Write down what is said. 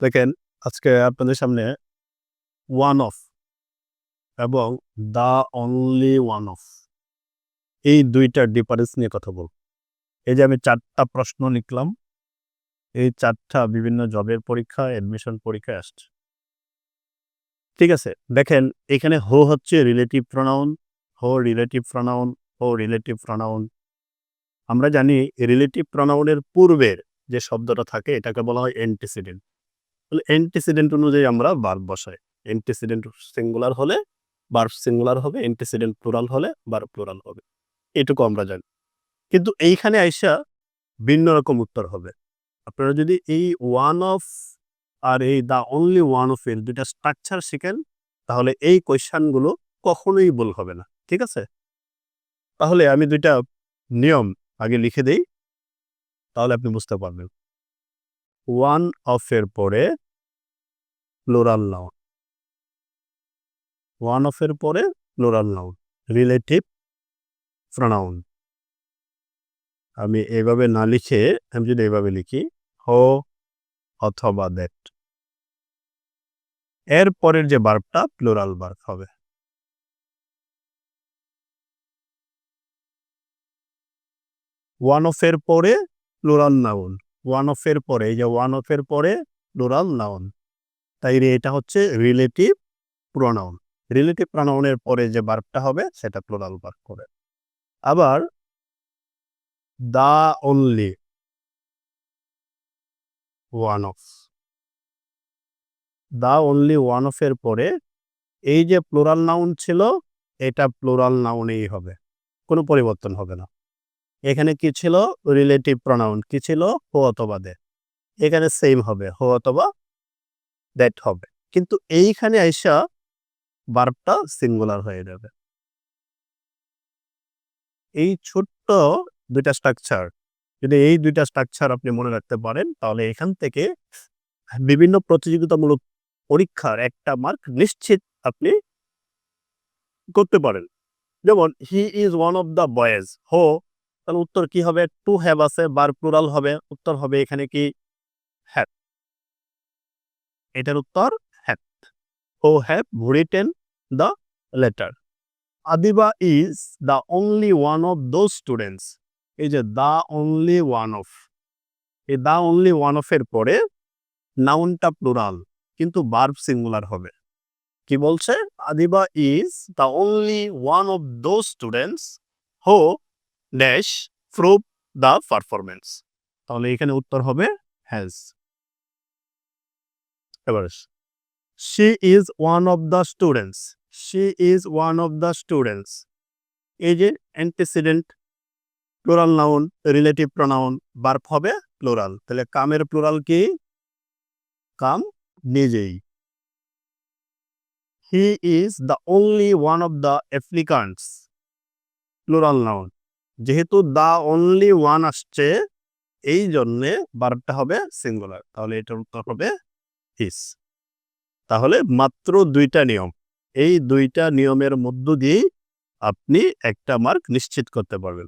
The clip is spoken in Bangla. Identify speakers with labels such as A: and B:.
A: দেখেন, আজকে আপনাদের সামনে ওয়ান অফ এবং দ্য অনলি ওয়ান অফ এই দুইটার ডিফারেন্স নিয়ে কথা বলব। এই যে আমি চারটা প্রশ্ন লিখলাম, এই চারটা বিভিন্ন জবের পরীক্ষা অ্যাডমিশন পরীক্ষায় আসছে। ঠিক আছে, দেখেন, এখানে হো হচ্ছে relative pronoun who relative pronoun who relative pronoun আমরা জানি রিলেটিভ প্রোনাউনের পূর্বের যে শব্দটা থাকে, এটাকে বলা হয় অ্যান্টিসিডেন্ট তাহলে অ্যান্টিসিডেন্ট অনুযায়ী আমরা বার্ব বসাই। অ্যান্টিসিডেন্ট সিঙ্গুলার হলে বার্ব সিঙ্গুলার হবে অ্যান্টিসিডেন্ট প্লুরাল হলে বার্ব প্লুরাল হবে। এটুকু আমরা জানি। কিন্তু এইখানে আইসা ভিন্ন রকম উত্তর হবে। আপনারা যদি এই ওয়ান অফ আর এই দ্য অনলি ওয়ান অফ এর দুইটা স্ট্রাকচার শিখেন, তাহলে এই কোয়েশ্চানগুলো কখনোই ভুল হবে না। ঠিক আছে? তাহলে আমি দুইটা নিয়ম আগে লিখে দেই, তাহলে আপনি বুঝতে পারবেন। ওয়ান অফ এর পরে প্লোরাল নাউন ওয়ান অফ এর পরে প্লোরাল নাউন রিলেটিভ প্রনাউন আমি এইভাবে না লিখে, আমি যদি এইভাবে লিখি, হো অথবা দ্যাট এর পরের যে বার্বটা প্লোরাল বার্ব হবে। ওয়ান অফ এর পরে প্লোরাল নাউন ওয়ান অফ এর পরে, এই যে ওয়ান অফ এর পরে প্লোরাল নাউন তাই এটা হচ্ছে রিলেটিভ প্রোনাউন রিলেটিভ প্রোনাউনের পরে যে বার্বটা হবে, সেটা প্লোরাল বার্ব করে আবার the only one of the only one of এর পরে এই যে প্লোরাল নাউন ছিল, এটা প্লোরাল নাউনেই হবে। কোনো পরিবর্তন হবে না। এখানে কি ছিল? রিলেটিভ প্রনাউন কি ছিল? হো অথবা দে। এখানে সেম হবে। হো অথবা দ্যাট হবে। কিন্তু এইখানে আইসা বার্বটা সিঙ্গুলার হয়ে যাবে। এই ছোট্ট দুইটা স্ট্রাকচার যদি এই দুইটা স্ট্রাকচার আপনি মনে রাখতে পারেন, তাহলে এখান থেকে বিভিন্ন প্রতিযোগিতামূলক পরীক্ষার একটা মার্ক নিশ্চিত আপনি করতে পারেন। যেমন he is one of the boys who, তাহলে উত্তর কি হবে? টু হ্যাভ আছে বার প্লুরাল হবে, উত্তর হবে এখানে কি? এটার উত্তর have who have written the letter Adiba is the only one of those students এই যে দ্য অনলি ওয়ান অফ এই দ্য অনলি ওয়ান অফ এর পরে নাউনটা প্লুরাল কিন্তু বার্ব সিঙ্গুলার হবে। কি বলছে? Adiba is the only one of those students who dash prove the performance তাহলে এখানে উত্তর হবে হ্যাজ এবার she is one of the students she is one of the students এই যে antecedent plural noun relative pronoun verb হবে প্লোরাল তাহলে কামের প্লোরাল কি? কাম নিজেই। He is the only one of the applicants plural noun যেহেতু দ্য অনলি ওয়ান আসছে, এই জন্যে বার্বটা হবে সিঙ্গুলার তাহলে এটার উত্তর হবে হিস তাহলে মাত্র দুইটা নিয়ম। এই দুইটা নিয়মের মধ্য দিয়েই আপনি একটা মার্ক নিশ্চিত করতে পারবেন।